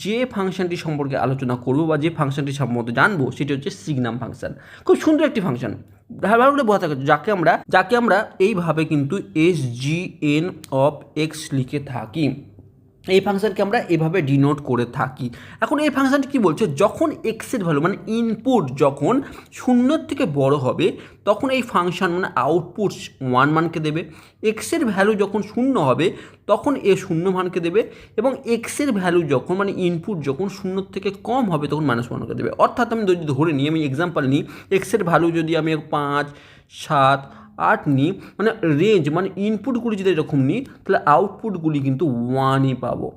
যে ফাংশনটি সম্পর্কে আলোচনা করব বা যে ফাংশনটি সম্বন্ধে জানব, সেটি হচ্ছে সিগনাম ফাংশন খুব সুন্দর একটি ফাংশন ভালো করে বোঝা থাকে যাকে আমরা যাকে আমরা এইভাবে কিন্তু S G N of X লিখে থাকি। এই ফাংশনকে আমরা এভাবে ডিনোট করে থাকি। এখন এই ফাংশনটি কি বলছে? যখন এক্সের ভ্যালু মানে ইনপুট যখন শূন্যর থেকে বড় হবে, তখন এই ফাংশন মানে আউটপুট ওয়ান মানকে দেবে। এক্সের ভ্যালু যখন শূন্য হবে, তখন এ শূন্য মানকে দেবে এবং এক্সের ভ্যালু যখন মানে ইনপুট যখন শূন্যর থেকে কম হবে, তখন মাইনাস ওয়ানকে দেবে। অর্থাৎ আমি যদি ধরে নিই, আমি এক্সাম্পল নিই এক্সের ভ্যালু যদি আমি পাঁচ, সাত আট নিই মানে রেঞ্জ মানে ইনপুটগুলি যদি এরকম নিই তাহলে আউটপুটগুলি কিন্তু ওয়ানই পাবো।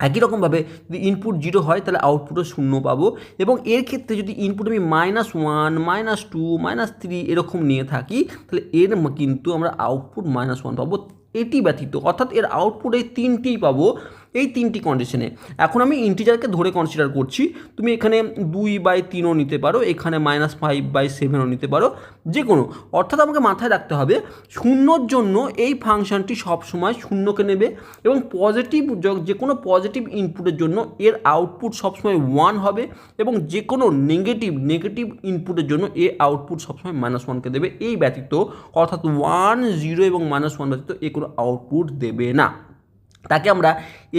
একই রকমভাবে যদি ইনপুট জিরো হয়, তাহলে আউটপুটও শূন্য পাবো। এবং এর ক্ষেত্রে যদি ইনপুট আমি minus one minus two minus three এরকম নিয়ে থাকি, তাহলে এর কিন্তু আমরা আউটপুট মাইনাস ওয়ান পাবো। এটি ব্যতীত, অর্থাৎ এর আউটপুট এই তিনটিই পাবো। এই তিনটি কন্ডিশনে এখন আমি ইন্টিজারকে ধরে কনসিডার করছি, তুমি এখানে দুই বাই তিনও নিতে পারো, এখানে মাইনাস ফাইভ বাই সেভেনও নিতে পারো যে কোনো অর্থাৎ আমাকে মাথায় রাখতে হবে, শূন্যর জন্য এই ফাংশনটি সবসময় শূন্যকে নেবে এবং পজিটিভ যে কোনো পজিটিভ ইনপুটের জন্য এর আউটপুট সবসময় ওয়ান হবে এবং যে কোনো নেগেটিভ নেগেটিভ ইনপুটের জন্য এর আউটপুট সবসময় মাইনাস ওয়ানকে দেবে। এই ব্যতীত অর্থাৎ ওয়ান জিরো এবং মাইনাস ওয়ান ব্যতীত এ কোনো আউটপুট দেবে না। তাকে আমরা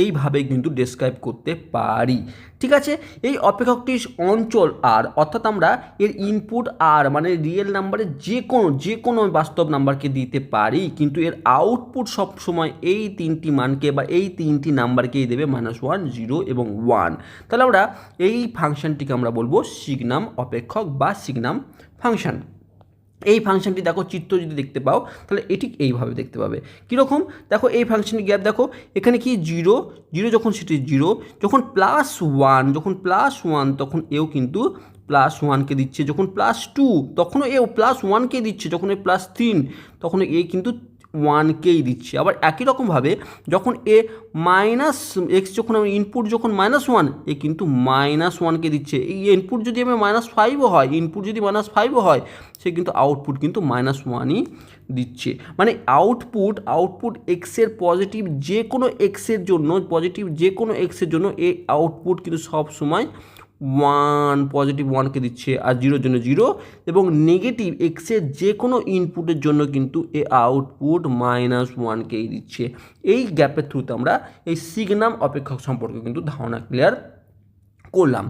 এইভাবে কিন্তু ডেসক্রাইব করতে পারি। ঠিক আছে? এই অপেক্ষকটির অঞ্চল আর, অর্থাৎ আমরা এর ইনপুট আর মানে রিয়েল নাম্বারে যে কোনো যে কোনো বাস্তব নাম্বারকে দিতে পারি, কিন্তু এর আউটপুট সব সময় এই তিনটি মানকে বা এই তিনটি নাম্বারকেই দেবে? মাইনাস ওয়ান জিরো এবং ওয়ান তাহলে আমরা এই ফাংশনটিকে আমরা বলব সিগনাম অপেক্ষক বা সিগনাম ফাংশন এই ফাংশনটি দেখো চিত্র যদি দেখতে পাও, তাহলে এটি এইভাবে দেখতে পাবে। কীরকম? দেখো এই ফাংশনটি গ্যাপ দেখো, এখানে কি জিরো জিরো যখন সেটি জিরো যখন প্লাস ওয়ান যখন প্লাস ওয়ান তখন এও কিন্তু প্লাস ওয়ানকে দিচ্ছে। যখন প্লাস টু তখনও এও প্লাস ওয়ানকে দিচ্ছে। যখন এ প্লাস তিন তখন এ কিন্তু ওয়ানকেই দিচ্ছে। আবার একই রকমভাবে যখন এ মাইনাস এক্স যখন আমি ইনপুট যখন মাইনাস ওয়ান এ কিন্তু মাইনাস ওয়ানকে দিচ্ছে। এই ইনপুট যদি আমি মাইনাস ফাইভও হয় ইনপুট যদি মাইনাস ফাইভও হয়, সে কিন্তু আউটপুট কিন্তু মাইনাস ওয়ানই দিচ্ছে। মানে আউটপুট আউটপুট এক্সের পজিটিভ যে কোনো এক্সের জন্য পজিটিভ যে কোনো এক্সের জন্য এই আউটপুট কিন্তু সব সময় ওয়ান পজিটিভ ওয়ানকে দিচ্ছে, আর জিরোর জন্য জিরো এবং নেগেটিভ এক্সের যে কোনো ইনপুটের জন্য কিন্তু এ আউটপুট মাইনাস ওয়ানকেই দিচ্ছে। এই গ্যাপের থ্রুতে আমরা এই সিগনাম অপেক্ষক সম্পর্কে কিন্তু ধারণা ক্লিয়ার করলাম।